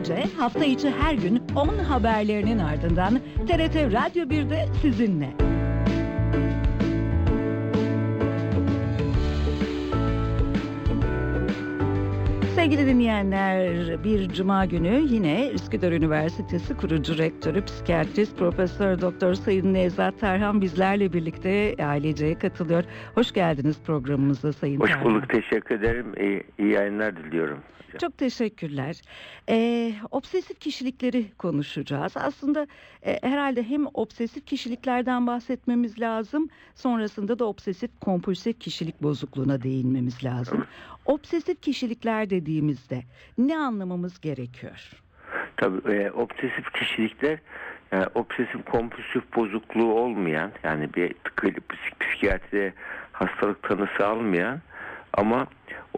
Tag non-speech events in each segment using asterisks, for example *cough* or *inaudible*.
gece, hafta içi her gün 10 haberlerinin ardından TRT Radyo 1'de sizinle. Sevgili dinleyenler, bir cuma günü yine Üsküdar Üniversitesi kurucu rektörü, psikiyatrist, profesör doktor Sayın Nevzat Tarhan bizlerle birlikte aileceye katılıyor. Hoş geldiniz programımıza Sayın Hoş Tarhan. bulduk, teşekkür ederim. İyi, iyi yayınlar diliyorum. Çok teşekkürler. Ee, obsesif kişilikleri konuşacağız. Aslında e, herhalde hem obsesif kişiliklerden bahsetmemiz lazım, sonrasında da obsesif kompulsif kişilik bozukluğuna değinmemiz lazım. Obsesif kişilikler dediğimizde ne anlamamız gerekiyor? Tabii e, obsesif kişilikler, yani obsesif kompulsif bozukluğu olmayan, yani bir psikiyatride hastalık tanısı almayan ama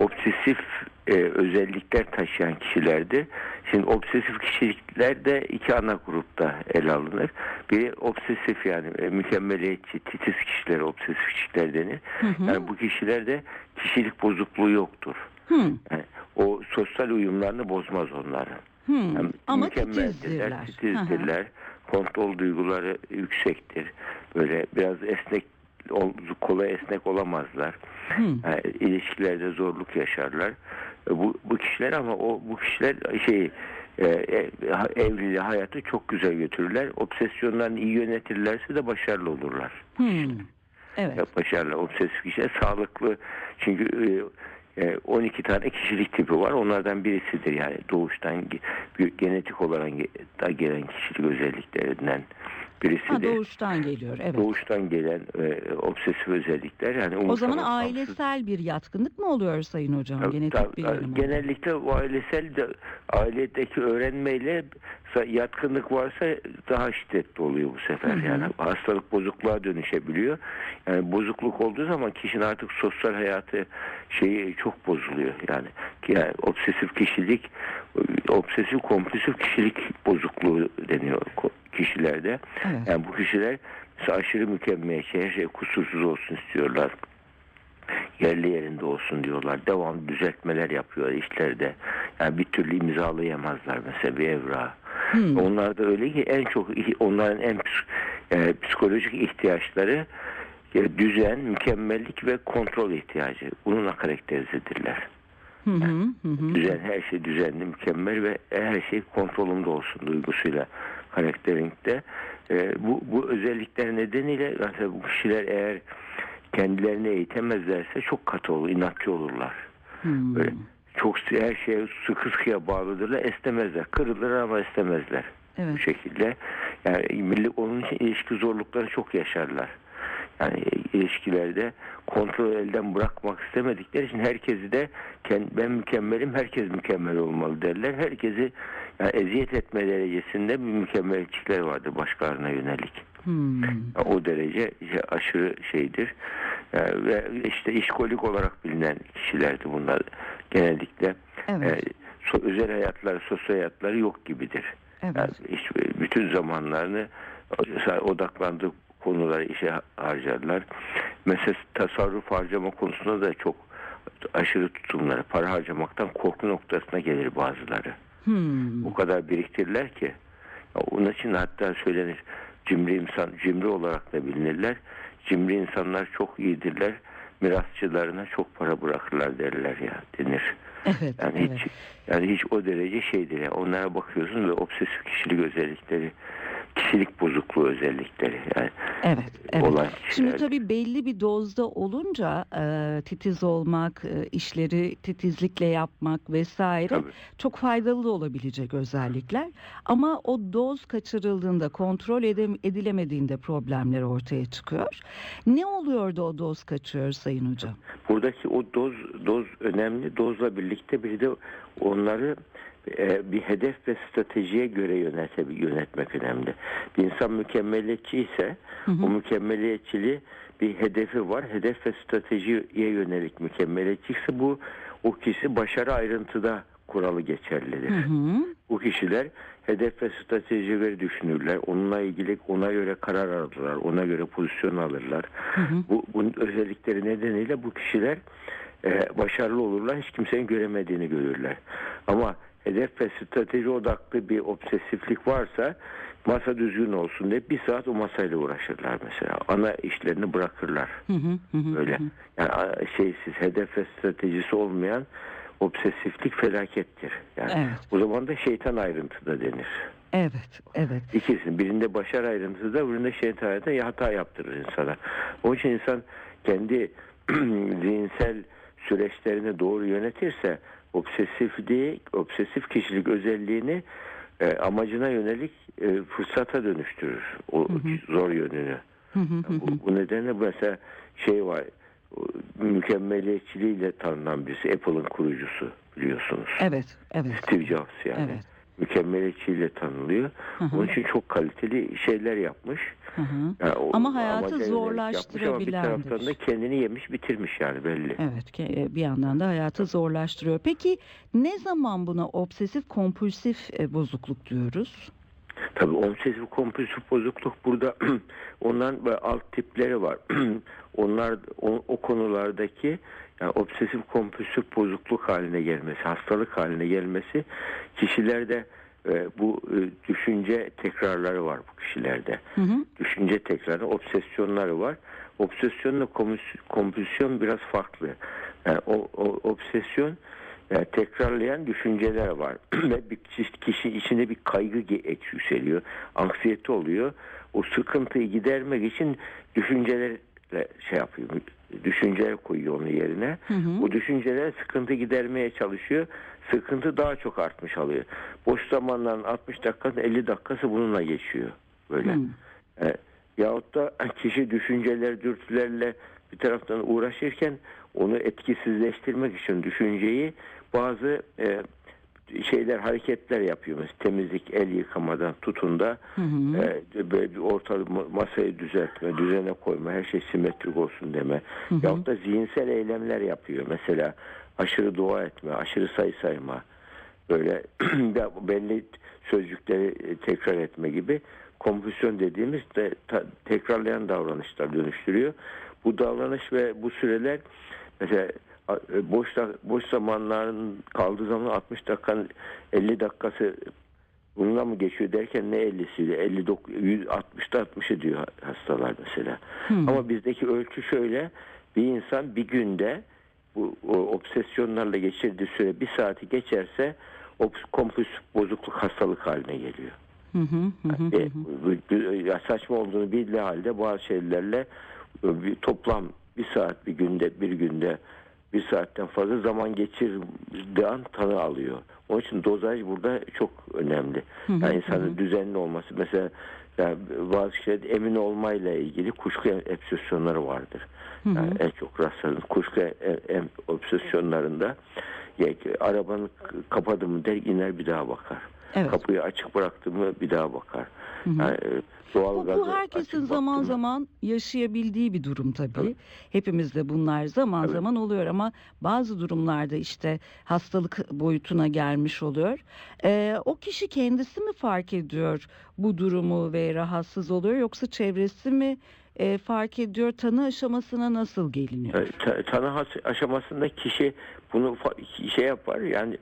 obsesif e, özellikler taşıyan kişilerdir. Şimdi obsesif kişilikler de iki ana grupta ele alınır. Biri obsesif yani e, mükemmeliyetçi, titiz kişiler obsesif kişiler denir. Yani bu kişilerde kişilik bozukluğu yoktur. Hı, Yani o sosyal uyumlarını bozmaz onların. hı. Yani Ama mükemmeldirler, titizdirler. Hı hı. titizdirler. Kontrol duyguları yüksektir. Böyle biraz esnek kolay esnek olamazlar. Hı. Yani ilişkilerde zorluk yaşarlar. E, Bu bu kişiler ama o bu kişiler şey e, e, evliliği hayatı çok güzel götürürler. Obsesyonlarını iyi yönetirlerse de başarılı olurlar. Hı. Evet. Başarılı obsesif kişiler sağlıklı çünkü e, e, 12 tane kişilik tipi var onlardan birisidir yani doğuştan genetik olarak da gelen kişilik özelliklerinden Ha, birisidir. doğuştan geliyor. Evet. Doğuştan gelen e, obsesif özellikler yani O zaman ailesel bir yatkınlık mı oluyor Sayın Hocam? Tabii, Genetik tabii, bir durum. Genellikle o ailesel de ailedeki öğrenmeyle yatkınlık varsa daha şiddetli oluyor bu sefer. Hı hı. Yani hastalık bozukluğa dönüşebiliyor. Yani bozukluk olduğu zaman kişinin artık sosyal hayatı şeyi çok bozuluyor. Yani, yani obsesif kişilik, obsesif kompulsif kişilik bozukluğu deniyor kişilerde. Evet. Yani bu kişiler aşırı mükemmeliyetçi, her şey kusursuz olsun istiyorlar yerli yerinde olsun diyorlar. Devam düzeltmeler yapıyor işlerde. Yani bir türlü imzalayamazlar mesela bir evrağı. Hmm. Onlar da öyle ki en çok onların en e, psikolojik ihtiyaçları e, düzen, mükemmellik ve kontrol ihtiyacı. Bununla karakterizedirler. Hı, hı hı. Düzen her şey düzenli, mükemmel ve her şey kontrolümde olsun duygusuyla karakterinde. E, bu, bu özellikler nedeniyle mesela bu kişiler eğer kendilerini eğitemezlerse çok katı olur, inatçı olurlar. Hmm. Böyle çok her şeye sıkı sıkıya bağlıdırlar, esnemezler. Kırılır ama esnemezler. Bu Evet. şekilde. Yani millet onun için ilişki zorlukları çok yaşarlar. Yani ilişkilerde kontrol elden bırakmak istemedikleri için herkesi de ben mükemmelim herkes mükemmel olmalı derler. Herkesi yani eziyet etme derecesinde bir mükemmeliyetçiler vardır başkalarına yönelik. Hmm. O derece aşırı şeydir. Ee, ve işte işkolik olarak bilinen kişilerdi bunlar genellikle. Evet. Ee, so- özel hayatları, sosyal hayatları yok gibidir. Evet. Yani hiç- bütün zamanlarını odaklandığı konulara işe harcarlar. Mesela tasarruf harcama konusunda da çok aşırı tutumları. Para harcamaktan korku noktasına gelir bazıları. Hmm. O kadar biriktirirler ki. Onun için hatta söylenir cimri insan, cimri olarak da bilinirler. Cimri insanlar çok iyidirler. Mirasçılarına çok para bırakırlar derler ya denir. Evet. Yani evet. hiç yani hiç o derece şeydir ya. Onlara bakıyorsun ve obsesif kişilik özellikleri, kişilik bozukluğu özellikleri yani Evet, evet. olan Şimdi tabii belli bir dozda olunca e, titiz olmak, e, işleri titizlikle yapmak vesaire Tabii. çok faydalı da olabilecek özellikler. Ama o doz kaçırıldığında, kontrol edem- edilemediğinde problemler ortaya çıkıyor. Ne oluyor da o doz kaçıyor Sayın Hocam? Buradaki o doz doz önemli. Dozla birlikte bir de onları bir hedef ve stratejiye göre yönete, yönetmek önemli. Bir insan mükemmeliyetçi ise o mükemmeliyetçiliği bir hedefi var. Hedef ve stratejiye yönelik mükemmeliyetçi ise bu o kişi başarı ayrıntıda kuralı geçerlidir. Hı hı. Bu kişiler hedef ve stratejileri düşünürler. Onunla ilgili ona göre karar alırlar. Ona göre pozisyon alırlar. Bu, bunun özellikleri nedeniyle bu kişiler e, başarılı olurlar. Hiç kimsenin göremediğini görürler. Ama hedef ve strateji odaklı bir obsesiflik varsa masa düzgün olsun diye bir saat o masayla uğraşırlar mesela. Ana işlerini bırakırlar. Hı hı, hı hı, Böyle. hı. Yani şeysiz hedef ve stratejisi olmayan obsesiflik felakettir. Yani Evet. o zaman da şeytan ayrıntıda denir. Evet, evet. İkisinin birinde başarı ayrıntıda birinde şeytan ayrıntıda hata yaptırır insana. Onun için insan *clears throat* kendi *clears throat* zihinsel süreçlerini doğru yönetirse obsesifliği, obsesif kişilik özelliğini e, amacına yönelik e, fırsata dönüştürür. O zor yönünü. Hı hı, hı hı. Bu, bu nedenle mesela şey var mükemmeliyetçiliğiyle tanınan birisi Apple'ın kurucusu biliyorsunuz. Evet, evet. Steve Jobs yani. Evet. Mükemmeliyetçiliğiyle tanınıyor. Hı hı. Onun için çok kaliteli şeyler yapmış. Hı hı. Yani o Ama hayatı yapmış ama. Bir taraftan da kendini yemiş bitirmiş yani belli. Evet, e, bir yandan da hayatı zorlaştırıyor. Peki ne zaman buna obsesif kompulsif e, bozukluk diyoruz? Tabii obsesif kompulsif bozukluk burada *clears throat* böyle alt tipleri var. *clears throat* Onlar o, o konulardaki yani obsesif kompulsif bozukluk haline gelmesi, hastalık haline gelmesi kişilerde e, bu e, düşünce tekrarları var bu kişilerde. Hı hı. Düşünce tekrarı, obsesyonları var. Obsesyonla kompulsyon biraz farklı. Yani o, o obsesyon yani tekrarlayan düşünceler var. *clears throat* Ve bir kişi, kişi içinde bir kaygı yükseliyor. Anksiyete oluyor. O sıkıntıyı gidermek için düşüncelerle şey yapıyor. Düşünceler koyuyor onun yerine. Hı hı. O düşünceler sıkıntı gidermeye çalışıyor. Sıkıntı daha çok artmış alıyor. Boş zamanların 60 dakikası 50 dakikası bununla geçiyor. Böyle. Hı. E, yahut da kişi düşünceler, dürtülerle bir taraftan uğraşırken onu etkisizleştirmek için düşünceyi bazı e, şeyler, hareketler yapıyor. Mesela temizlik, el yıkamadan tutun da Hı hı. e, böyle ma- masayı düzeltme, düzene koyma, her şey simetrik olsun deme. Hı hı. Yahut da zihinsel eylemler yapıyor. Mesela aşırı dua etme, aşırı sayı sayma, böyle *clears throat* belli sözcükleri e, tekrar etme gibi kompulsiyon dediğimiz de ta- tekrarlayan davranışlar dönüştürüyor. Bu davranış ve bu süreler mesela boş da- boş zamanların kaldığı zaman 60 dakikanın 50 dakikası bununla mı geçiyor derken ne 50'si 59 100 60'da 60'ı diyor hastalar mesela. Hı. Ama bizdeki ölçü şöyle bir insan bir günde bu o obsesyonlarla geçirdiği süre bir saati geçerse kompulsif bozukluk hastalık haline geliyor. Hı hı, hı hı, E, bu- bu- ya saçma olduğunu bildiği halde bazı şeylerle e, bir toplam bir saat bir günde bir günde bir saatten fazla zaman geçirdiği an tanı alıyor. Onun için dozaj burada çok önemli. Hı hı, Yani insanın hı. düzenli olması. Mesela yani bazı şeyler emin olmayla ilgili kuşku obsesyonları vardır. Hı hı. Yani en çok rastladığım kuşku obsesyonlarında ya, arabanı k- kapadı mı der iner bir daha bakar. Evet. Kapıyı açık bıraktı mı bir daha bakar. Hı hı. Yani, e, doğal Bu, bu herkesin zaman baktı mı- zaman yaşayabildiği bir durum tabii. Tabii. Hepimizde bunlar zaman Tabii. zaman oluyor ama bazı durumlarda işte hastalık boyutuna gelmiş oluyor. Ee, o kişi kendisi mi fark ediyor bu durumu ve rahatsız oluyor yoksa çevresi mi e, fark ediyor? Tanı aşamasına nasıl geliniyor? E, ta- Tanı aşamasında kişi bunu şey yapar yani ya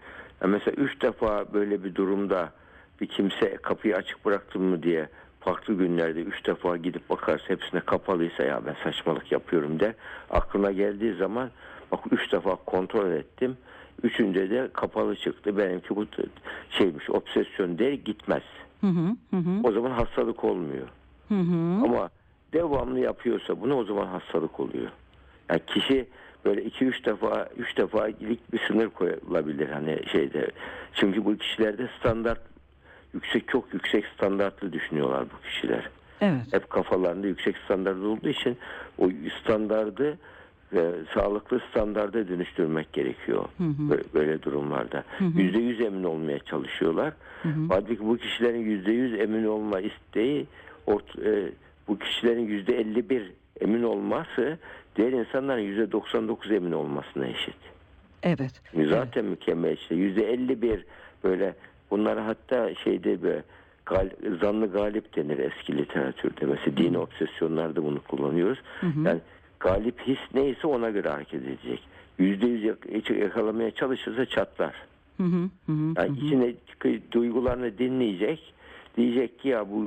mesela üç defa böyle bir durumda bir kimse kapıyı açık bıraktım mı diye farklı günlerde üç defa gidip bakarsa hepsine kapalıysa ya ben saçmalık yapıyorum der. Aklına geldiği zaman bak üç defa kontrol ettim. Üçünde de kapalı çıktı. Benimki bu şeymiş obsesyon der gitmez. Hı hı hı O zaman hastalık olmuyor. hı hı. Ama devamlı yapıyorsa bunu o zaman hastalık oluyor. Yani kişi böyle iki üç defa üç defa ilk bir sınır koyulabilir hani şeyde. Çünkü bu kişilerde standart yüksek çok yüksek standartlı düşünüyorlar bu kişiler. Evet. Hep kafalarında yüksek standart olduğu için o standardı e, sağlıklı standarda dönüştürmek gerekiyor Hı hı. böyle, böyle durumlarda. Yüzde yüz emin olmaya çalışıyorlar. Hı hı. Halbuki bu kişilerin yüzde yüz emin olma isteği ort- e, bu kişilerin yüzde elli bir emin olması diğer insanların yüzde 99 emin olmasına eşit. Evet. Zaten mükemmel işte yüzde elli bir böyle bunlara hatta şeyde böyle gal- zanlı galip denir eski literatürde. Mesela dini obsesyonlarda bunu kullanıyoruz. Hı hı. Yani galip his neyse ona göre hareket edecek. Yüzde yüz yak- yakalamaya çalışırsa çatlar. Hı Hı hı, Yani hı. içine duygularını dinleyecek. Diyecek ki ya bu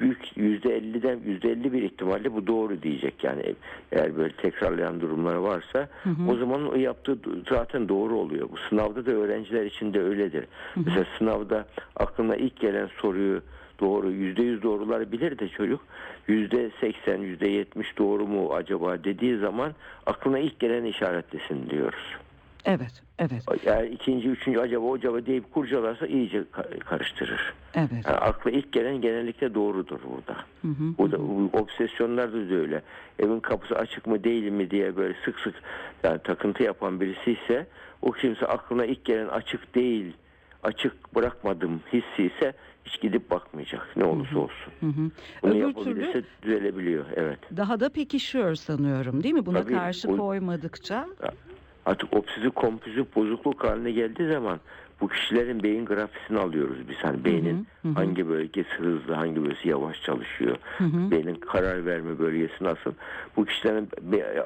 büyük yüzde elliden yüzde elli bir ihtimalle bu doğru diyecek yani eğer böyle tekrarlayan durumlar varsa Hı hı. o zaman o yaptığı zaten doğru oluyor. Bu sınavda da öğrenciler için de öyledir. hı. Mesela sınavda aklına ilk gelen soruyu doğru yüzde yüz doğruları bilir de çocuk yüzde seksen yüzde yetmiş doğru mu acaba dediği zaman aklına ilk gelen işaretlesin diyoruz. Evet, evet, Eğer ikinci, üçüncü acaba acaba deyip kurcalarsa iyice ka- karıştırır. evet. Yani akla ilk gelen genellikle doğrudur burada. Hı hı, Bu da bu obsesyonlarda da öyle. Evin kapısı açık mı değil mi diye böyle sık sık yani takıntı yapan birisi ise o kimse aklına ilk gelen açık değil, açık bırakmadım hissi ise hiç gidip bakmayacak ne olursa olsun. hı hı. Bunu Öbür yapabilirse türlü düzelebiliyor. Evet. daha da pekişiyor sanıyorum değil mi? Buna Tabii, karşı o- koymadıkça. Artık obsesif kompulsif bozukluk haline geldiği zaman bu kişilerin beyin grafisini alıyoruz biz. Hani beynin hı hı. hangi bölgesi hızlı, hangi bölgesi yavaş çalışıyor. Hı hı. Beynin karar verme bölgesi nasıl? Bu kişilerin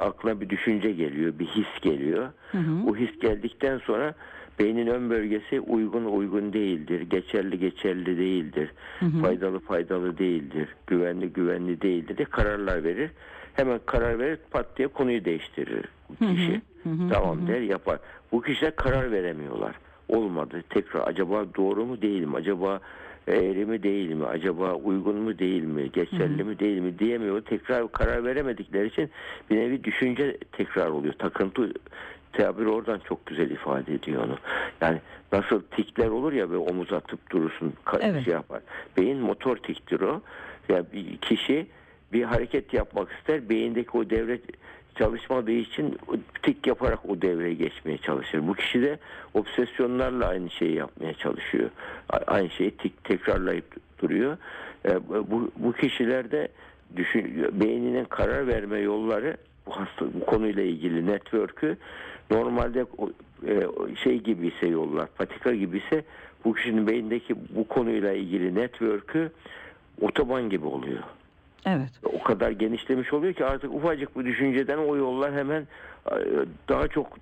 aklına bir düşünce geliyor, bir his geliyor. Hı hı. O his geldikten sonra beynin ön bölgesi uygun uygun değildir, geçerli geçerli değildir, Hı hı. faydalı faydalı değildir, güvenli güvenli değildir diye kararlar verir. Hemen karar verir pat diye konuyu değiştirir bu kişi. hı hı, tamam hı der yapar. Bu kişiler karar veremiyorlar. Olmadı. Tekrar acaba doğru mu değil mi? Acaba eğri mi değil mi? Acaba uygun mu değil mi? Geçerli mi değil mi diyemiyor. Tekrar karar veremedikleri için bir nevi düşünce tekrar oluyor. Takıntı tabir oradan çok güzel ifade ediyor onu. Yani nasıl tikler olur ya böyle omuz atıp durursun Evet. şey yapar. Beyin motor tiktir o. Yani bir kişi bir hareket yapmak ister. Beyindeki o devre çalışmadığı için tik yaparak o devreye geçmeye çalışır. Bu kişi de obsesyonlarla aynı şeyi yapmaya çalışıyor. Aynı şeyi tik tekrarlayıp duruyor. E, bu, bu kişilerde düşün, beyninin karar verme yolları bu hasta bu konuyla ilgili network'ü normalde e, şey gibi ise yollar patika gibi ise bu kişinin beyindeki bu konuyla ilgili network'ü otoban gibi oluyor. Evet. O kadar genişlemiş oluyor ki artık ufacık bir düşünceden o yollar hemen e, daha çok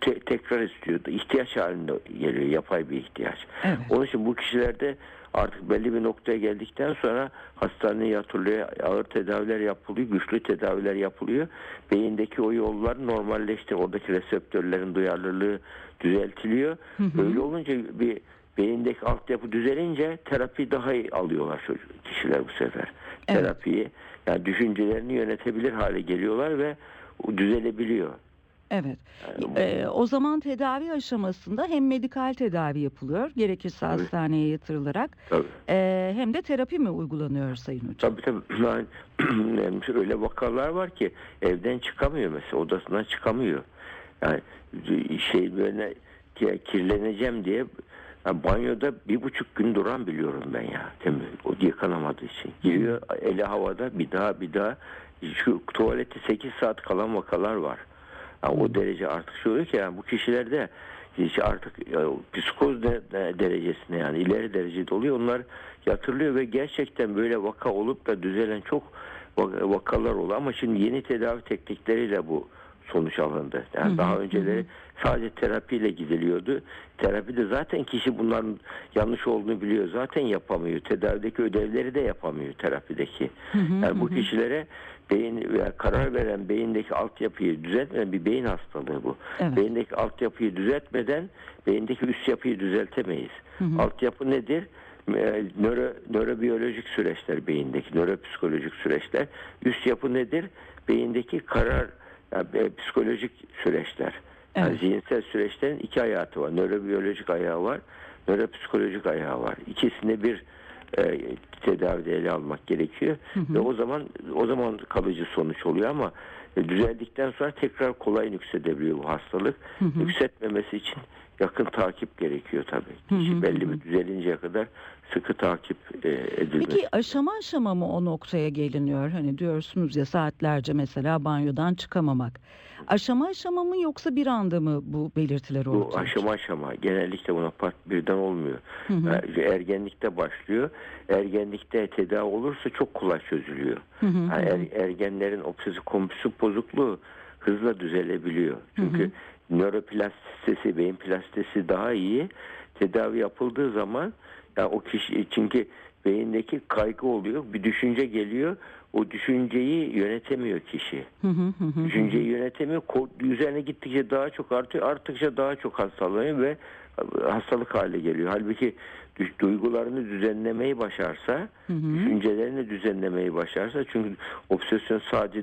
te- tekrar istiyor. ihtiyaç halinde geliyor. Yapay bir ihtiyaç. Evet. Onun için bu kişilerde artık belli bir noktaya geldikten sonra hastaneye yatırılıyor, ağır tedaviler yapılıyor, güçlü tedaviler yapılıyor. Beyindeki o yollar normalleşti. Oradaki reseptörlerin duyarlılığı düzeltiliyor. Böyle olunca bir beyindeki altyapı düzelince terapi daha iyi alıyorlar çocuk, kişiler bu sefer. Terapiyi yani düşüncelerini yönetebilir hale geliyorlar ve düzelebiliyor. Evet. Yani Ee, o zaman tedavi aşamasında hem medikal tedavi yapılıyor, gerekirse Tabii. hastaneye yatırılarak, Tabii. ee, hem de terapi mi uygulanıyor Sayın Hocam? Tabii tabii. *clears throat* Yani, *clears throat* yani öyle vakalar var ki evden çıkamıyor mesela odasından çıkamıyor. Yani şey böyle ki- kirleneceğim diye ya banyoda bir buçuk gün duran biliyorum ben ya. Temiz, yıkanamadığı için. Giriyor eli havada bir daha bir daha şu tuvalette 8 saat kalan vakalar var. Yani o derece artık şey oluyor ki yani bu kişilerde hiç artık ya, psikoz de, de- derecesine yani ileri derecede oluyor. Onlar yatırılıyor ve gerçekten böyle vaka olup da düzelen çok vak- vakalar oluyor. Ama şimdi yeni tedavi teknikleriyle bu sonuç alındı. Yani Hı hı, daha önceleri sadece terapiyle gidiliyordu. Terapide zaten kişi bunların yanlış olduğunu biliyor. Zaten yapamıyor. Tedavideki ödevleri de yapamıyor terapideki. Hı hı, Yani bu hı kişilere beyin veya karar veren beyindeki altyapıyı düzeltmeyen bir beyin hastalığı bu. Evet. Beyindeki altyapıyı düzeltmeden beyindeki üst yapıyı düzeltemeyiz. Hı hı. Altyapı nedir? Ee, Nöro, nörobiyolojik süreçler beyindeki nöropsikolojik süreçler. Üst yapı nedir? Beyindeki karar yani, e, psikolojik süreçler. Yani Evet. zihinsel süreçlerin iki hayatı var. Nörobiyolojik ayağı var, nöropsikolojik ayağı var. İkisini bir e, tedavide ele almak gerekiyor ve o zaman o zaman kalıcı sonuç oluyor ama e, düzeldikten sonra tekrar kolay nüksedebiliyor bu hastalık. Nüksetmemesi için yakın takip gerekiyor tabii. Kişi belli bir düzelinceye kadar sıkı takip e, edilmesi. Peki aşama aşama mı o noktaya geliniyor? Hani diyorsunuz ya saatlerce mesela banyodan çıkamamak. Aşama aşama mı yoksa bir anda mı bu belirtiler Bu ortaya aşama aşama genellikle buna part birden olmuyor. Hı hı. Ergenlikte başlıyor. Ergenlikte tedavi olursa çok kolay çözülüyor. Hı hı, Yani er- ergenlerin obsesif kompulsif bozukluğu hızla düzelebiliyor. Çünkü nöroplastisitesi, beyin plastisitesi daha iyi. Tedavi yapıldığı zaman yani o kişi çünkü beyindeki kaygı oluyor, bir düşünce geliyor. O düşünceyi yönetemiyor kişi. Düşünceyi yönetemiyor. Üzerine gittikçe daha çok artıyor. Arttıkça daha çok hastalanıyor ve hastalık hale geliyor. Halbuki duygularını düzenlemeyi başarsa, düşüncelerini düzenlemeyi başarsa çünkü obsesyon sadece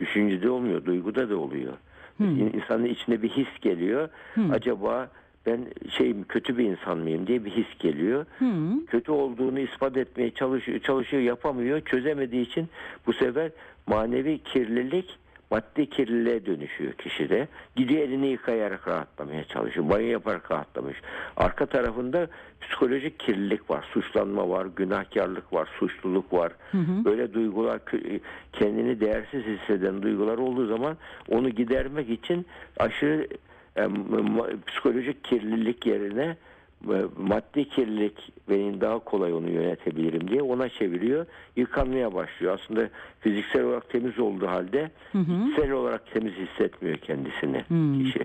düşüncede olmuyor, duyguda da oluyor. İn- İnsanın içine bir his geliyor. Acaba ben şey kötü bir insan mıyım diye bir his geliyor. Hı. Kötü olduğunu ispat etmeye çalışıyor, çalışıyor, yapamıyor. Çözemediği için bu sefer manevi kirlilik maddi kirliliğe dönüşüyor kişide. Gidiyor elini yıkayarak rahatlamaya çalışıyor. Banyo yaparak rahatlamış. Arka tarafında psikolojik kirlilik var. Suçlanma var, günahkarlık var, suçluluk var. Böyle duygular kendini değersiz hisseden duygular olduğu zaman onu gidermek için aşırı e, psikolojik kirlilik yerine maddi kirlilik benim daha kolay onu yönetebilirim diye ona çeviriyor. Yıkanmaya başlıyor. Aslında fiziksel olarak temiz olduğu halde içsel olarak temiz hissetmiyor kendisini kişi.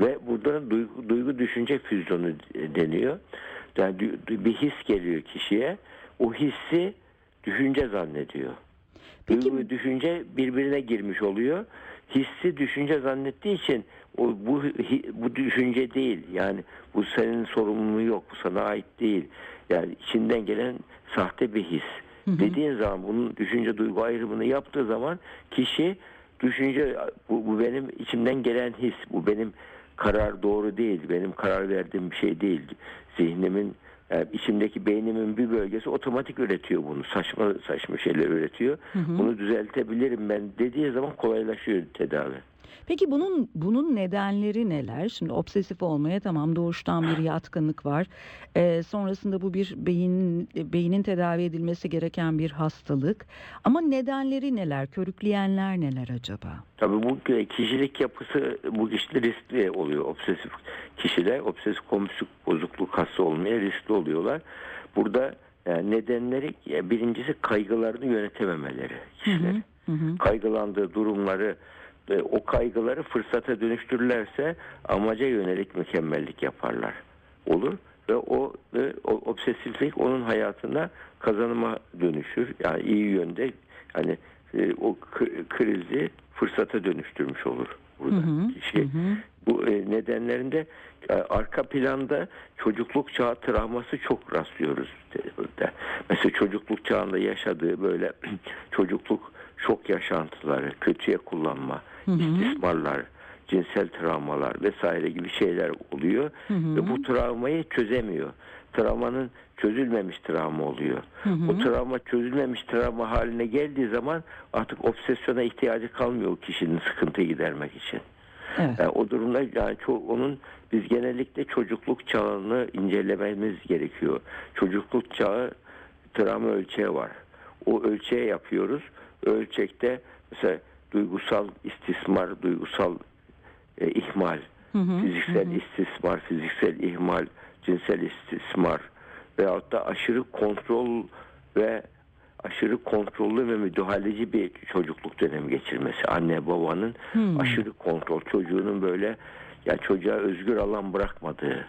Ve burada duygu, duygu düşünce füzyonu deniyor. Yani bir his geliyor kişiye. O hissi düşünce zannediyor. Peki- Duygu düşünce birbirine girmiş oluyor. Hissi düşünce zannettiği için o bu bu düşünce değil. Yani bu senin sorumluluğu yok. Bu sana ait değil. Yani içinden gelen sahte bir his. Dediğin zaman bunun düşünce duygu ayrımını yaptığı zaman kişi düşünce bu, bu benim içimden gelen his. Bu benim karar doğru değil. Benim karar verdiğim bir şey değil. Zihnimin e, içimdeki beynimin bir bölgesi otomatik üretiyor bunu. Saçma saçma şeyler üretiyor. Bunu düzeltebilirim ben dediği zaman kolaylaşıyor tedavi. Peki bunun bunun nedenleri neler? Şimdi obsesif olmaya tamam doğuştan bir yatkınlık var. Ee, sonrasında bu bir beyin beynin tedavi edilmesi gereken bir hastalık. Ama nedenleri neler? Körükleyenler neler acaba? Tabii bu kişilik yapısı bu kişide riskli oluyor. Obsesif kişiler obsesif kompulsif bozukluk hasta olmaya riskli oluyorlar. Burada yani nedenleri ya birincisi kaygılarını yönetememeleri kişiler. Hı hı. Kaygılandığı durumları e, o kaygıları fırsata dönüştürürlerse amaca yönelik mükemmellik yaparlar. Olur ve o, ve o obsesiflik onun hayatına kazanıma dönüşür. Yani iyi yönde yani e, o krizi fırsata dönüştürmüş olur burada kişi. Bu e, nedenlerinde e, arka planda çocukluk çağı travması çok rastlıyoruz. de. Mesela çocukluk çağında yaşadığı böyle *clears throat* çocukluk şok yaşantıları, kötüye kullanma, istismarlar, cinsel travmalar vesaire gibi şeyler oluyor ve bu travmayı çözemiyor. Travmanın çözülmemiş travma oluyor. O travma çözülmemiş travma haline geldiği zaman artık obsesyona ihtiyacı kalmıyor o kişinin sıkıntıyı gidermek için. Evet. Yani o durumda yani ço- onun biz genellikle çocukluk çağını incelememiz gerekiyor. Çocukluk çağı travma ölçeği var. O ölçeğe yapıyoruz. Ölçekte mesela duygusal istismar, duygusal e, ihmal, fiziksel istismar, fiziksel ihmal, cinsel istismar veyahut da aşırı kontrol ve aşırı kontrollü ve müdahaleci bir çocukluk dönemi geçirmesi. Anne babanın aşırı kontrol, çocuğunun böyle ya çocuğa özgür alan bırakmadığı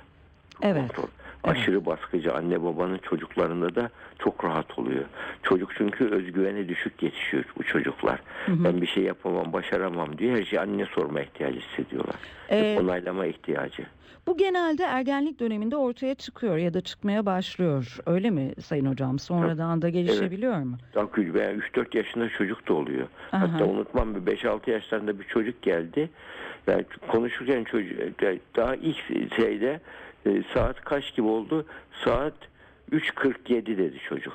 Evet. kontrol. Aşırı baskıcı anne babanın çocuklarında da çok rahat oluyor. Çocuk çünkü özgüveni düşük yetişiyor bu çocuklar. Ben bir şey yapamam, başaramam diyor. Her şeyi anne sorma ihtiyacı hissediyorlar. Ee, Onaylama ihtiyacı. Bu genelde ergenlik döneminde ortaya çıkıyor ya da çıkmaya başlıyor. Öyle mi Sayın Hocam? Sonradan da gelişebiliyor mu? Daha küçük veya 3-4 yaşında çocuk da oluyor. Aha. Hatta unutmam bir 5-6 yaşlarında bir çocuk geldi. Yani konuşurken çocuk daha ilk şeyde e, saat kaç gibi oldu? Saat 3.47 dedi çocuk.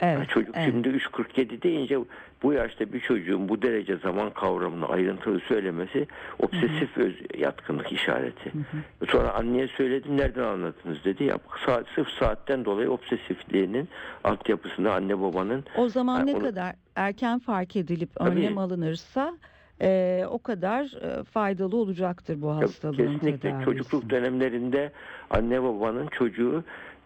Evet. Yani çocuk evet. şimdi 3.47 deyince bu yaşta bir çocuğun bu derece zaman kavramını ayrıntılı söylemesi obsesif öz, yatkınlık işareti. Sonra anneye söyledim nereden anladınız dedi. Ya saat, sırf saatten dolayı obsesifliğinin altyapısında anne babanın O zaman Yani ne onu- kadar erken fark edilip Tabii. önlem alınırsa e, o kadar e, faydalı olacaktır bu hastalığın Kesinlikle tedavisi. çocukluk dönemlerinde anne babanın çocuğu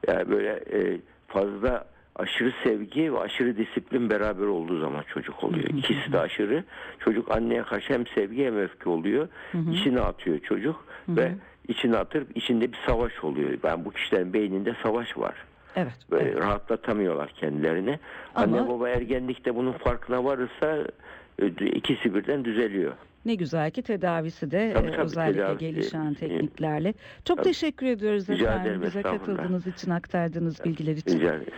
yani böyle e, fazla aşırı sevgi ve aşırı disiplin beraber olduğu zaman çocuk oluyor. İkisi de aşırı. Çocuk anneye karşı hem sevgi hem öfke oluyor. İçine atıyor çocuk ve içine atıp içinde bir savaş oluyor. Ben bu kişilerin beyninde savaş var. Evet. Böyle evet. rahatlatamıyorlar kendilerini. Ama- Anne baba ergenlikte bunun farkına varırsa e, ikisi birden düzeliyor. Ne güzel ki tedavisi de Tabii, e, tabii, özellikle tedavisi, gelişen tekniklerle. Çok tabii. teşekkür ediyoruz efendim ederim, bize katıldığınız için, aktardığınız bilgiler için. Rica ederim.